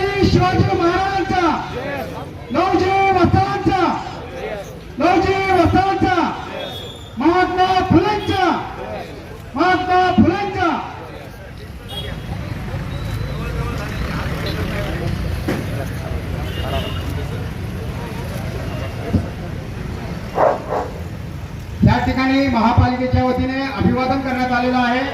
छत्रपती शिवाजी महाराजांचा नवजी वस्तांचा नवजी वस्तांचा महात्मा फुलेंचा महात्मा फुलेंचा. या ठिकाणी महापालिकेच्या वतीने अभिवादन करण्यात आलेलं आहे.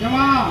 तेव्हा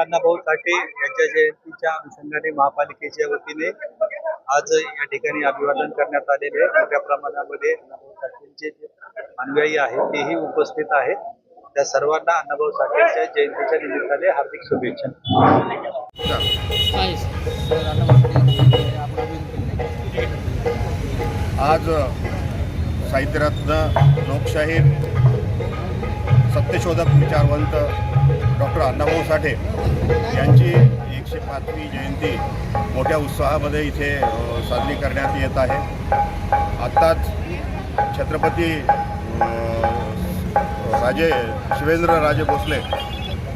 अण्णाभाऊ साठे यांच्या जयंतीच्या अनुषंगाने महापालिकेच्या वतीने आज या ठिकाणी अभिवादन करण्यात आलेले आहे. मोठ्या प्रमाणामध्ये अण्णाभाऊ साठेंचे जे अनुयायी आहेत तेही उपस्थित आहेत. त्या सर्वांना अण्णाभाऊ साठेंच्या जयंतीच्या निमित्ताने हार्दिक शुभेच्छा. आज साहित्यरत्न लोकशाहीर सत्यशोधक विचारवंत डॉक्टर अण्णाभाऊ साठे यांची एकशे पाचवी जयंती मोठ्या उत्साहामध्ये इथे साजरी करण्यात येत आहे. आत्ताच छत्रपती राजे शिवेंद्र राजे भोसले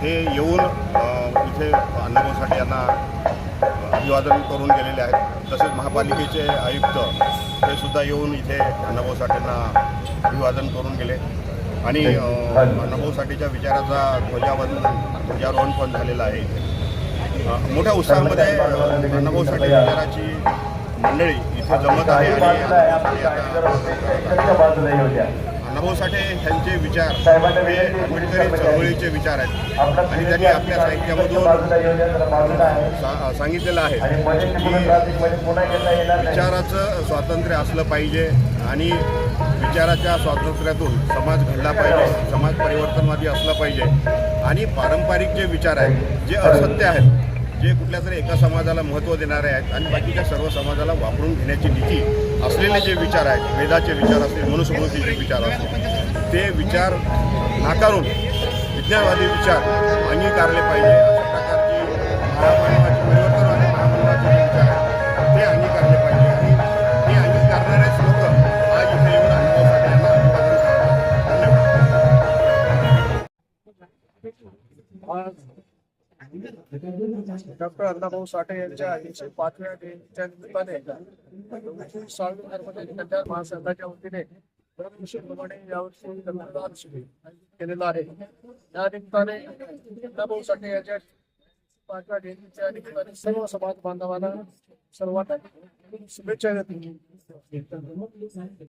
हे येऊन इथे अण्णाभाऊ साठे यांना अभिवादन करून गेलेले आहेत. तसेच महापालिकेचे आयुक्त हे सुद्धा येऊन इथे अण्णाभाऊ साठेंना अभिवादन करून गेले. आणि अण्णाभाऊ साठेच्या विचाराचा ध्वजावंदन ध्वजारोहण पण झालेलं आहे मोठ्या उत्साहामध्ये अण्णाभाऊ साठे विचाराची मंडळी इथे जमत आहे आणि अण्णाभाऊ साठे यांचे विचार हे आंबेडकरी चळवळीचे विचार आहेत. आणि त्यांनी आपल्या साहित्यामधून सांगितलेलं आहे. की विचाराचं स्वातंत्र्य असलं पाहिजे आणि विचाराच्या स्वातंत्र्यातून समाज घडला पाहिजे समाज परिवर्तनवादी असलं पाहिजे. आणि पारंपरिक जे विचार आहेत जे असत्य आहेत जे कुठल्या तरी एका समाजाला महत्त्व देणारे आहेत आणि बाकीच्या सर्व समाजाला वापरून घेण्याची नीती असलेले जे विचार आहेत वेदाचे विचार असतील मनुस्मृतीचे विचार असतील ते विचार नाकारून विज्ञानवादी विचार अंगीकारले पाहिजे. अशा प्रकारची महामानवाची परिवर्तनवादी महामानवाचे विचार आहेत ते अंगीकारले पाहिजे. आणि हे अंगीकारणारेच लोक आज इथे येऊन अनुभव यांना अभिवादन करतात धन्यवाद. डॉक्टर अण्णाभाऊ साठे यांच्या एकशे पाचव्या जयंतीच्या निमित्ताने साळवेमध्ये कल्याण महासंघाच्या वतीने दरवर्षीप्रमाणे यावर्षी रक्तदान शिबिर केलेलं आहे. या निमित्ताने अण्णाभाऊ साठे यांच्या पाचव्या जयंतीच्या निमित्ताने सर्व समाज बांधवांना सर्वांना शुभेच्छा देतो.